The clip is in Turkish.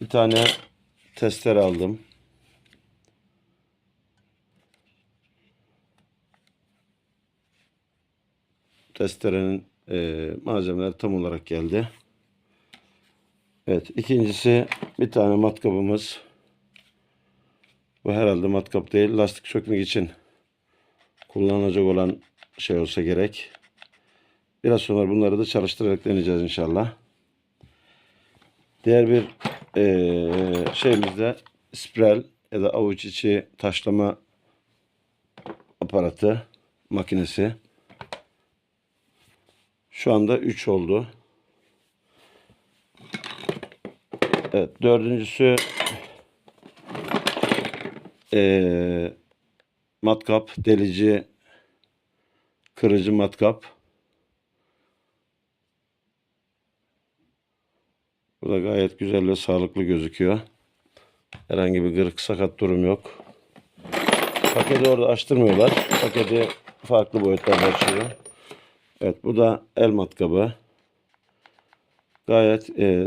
Bir tane testere aldım. Testerenin e, malzemeleri tam olarak geldi. Evet, ikincisi bir tane matkabımız. Bu herhalde matkap değil, lastik sökmek için kullanılacak olan şey olsa gerek. Biraz sonra bunları da çalıştırarak deneyeceğiz inşallah. Diğer bir eee şeyimiz de spiral ya da avuç içi taşlama aparatı makinesi. Şu anda 3 oldu. Evet, dördüncüsü eee matkap, delici, kırıcı matkap. Bu da gayet güzel ve sağlıklı gözüküyor. Herhangi bir kırık sakat durum yok. Paketi orada açtırmıyorlar. Paketi farklı boyutlarda açıyor. Evet bu da el matkabı. Gayet e,